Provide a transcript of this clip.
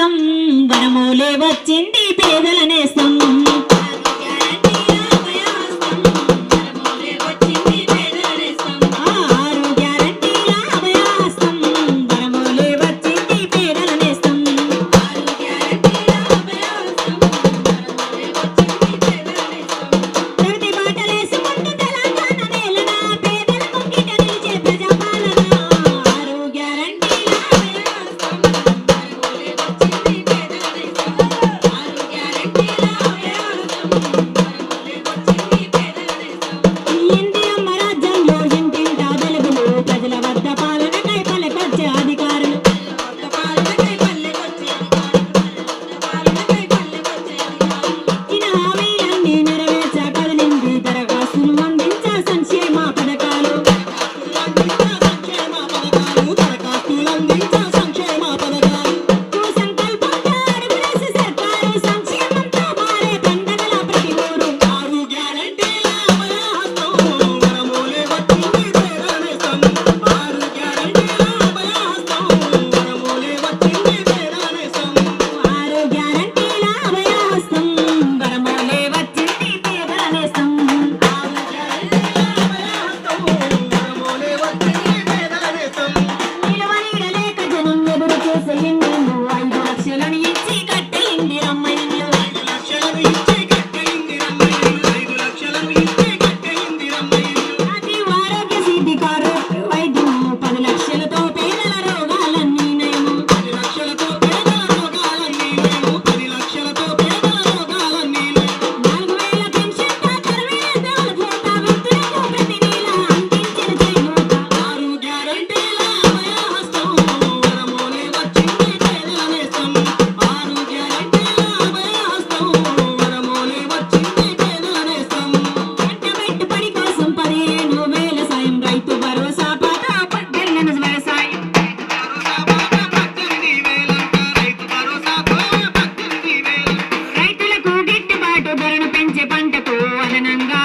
కోసం వనమూలే వచ్చింది. పంటతో అదనంగా